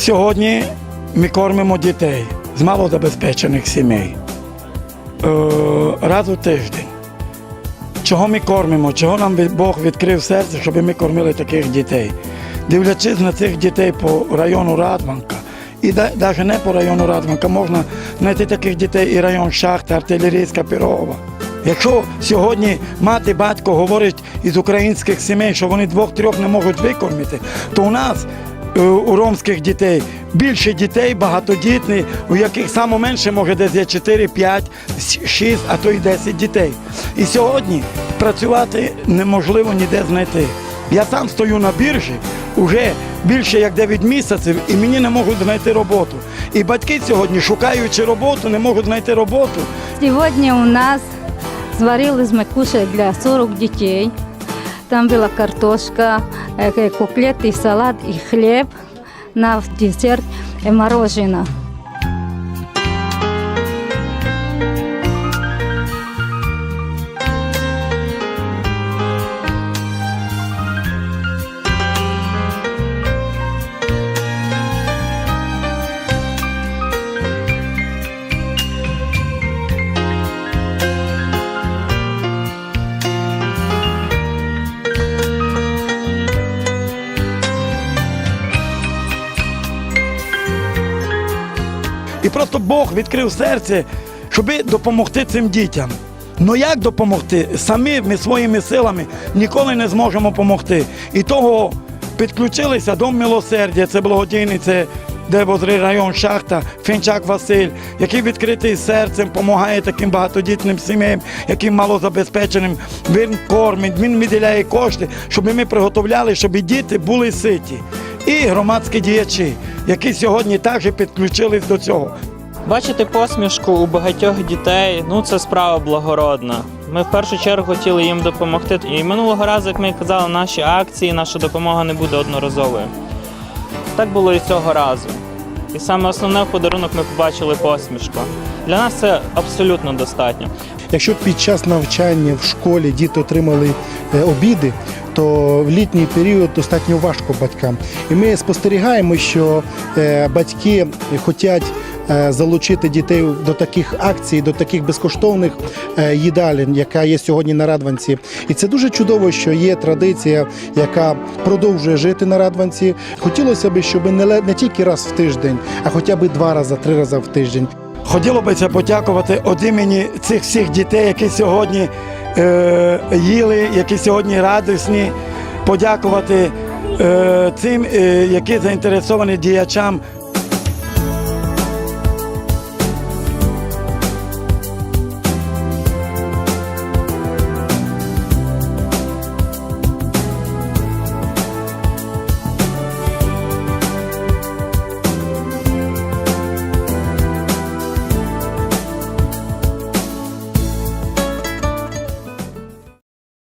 Сьогодні ми кормимо дітей з малозабезпечених сімей е, раз у тиждень. Чого ми кормимо? Чого нам Бог відкрив серце, щоб ми кормили таких дітей? Дивлячись на цих дітей по району Радванка, і навіть не по району Радванка, можна знайти таких дітей і район Шахта, артилерійська Пірогова. Якщо сьогодні мати, батько говорить із українських сімей, що вони двох-трьох не можуть викормити, то у нас у ромських дітей більше дітей, багатодітні, у яких саме менше може десь є 4, 5, 6, а то й 10 дітей. І сьогодні працювати неможливо ніде знайти. Я сам стою на біржі вже більше як 9 місяців і мені не можуть знайти роботу. І батьки сьогодні, шукаючи роботу, не можуть знайти роботу. Сегодня у нас мы кушать для 40 детей. Там была картошка, э, котлеты, салат и хлеб. На десерт э, мороженое. І просто Бог відкрив серце, щоб допомогти цим дітям. Ну як допомогти? Самі ми своїми силами ніколи не зможемо допомогти. І того підключилися до милосердя, це благодійний, це де возле район шахта, Фінчак Василь, який відкритий серцем допомагає таким багатодітним сім'ям, яким малозабезпеченим. Він кормить, він виділяє кошти, щоб ми приготовляли, щоб і діти були ситі. І громадські діячі, які сьогодні також підключились до цього. Бачити посмішку у багатьох дітей ну це справа благородна. Ми в першу чергу хотіли їм допомогти. І минулого разу, як ми казали, наші акції, наша допомога не буде одноразовою. Так було і цього разу. І саме основне в подарунок ми побачили посмішку. Для нас це абсолютно достатньо. Якщо під час навчання в школі діти отримали е, обіди, то в літній період достатньо важко батькам. І ми спостерігаємо, що е, батьки хочуть е, залучити дітей до таких акцій, до таких безкоштовних е, їдалень, яка є сьогодні на Радванці. І це дуже чудово, що є традиція, яка продовжує жити на Радванці. Хотілося б, щоб не, тільки раз в тиждень, а хоча б два рази, три рази в тиждень. Хотіло би це подякувати від імені цих всіх дітей, які сьогодні е, їли, які сьогодні радісні. Подякувати е, цим, е, які заінтересовані діячам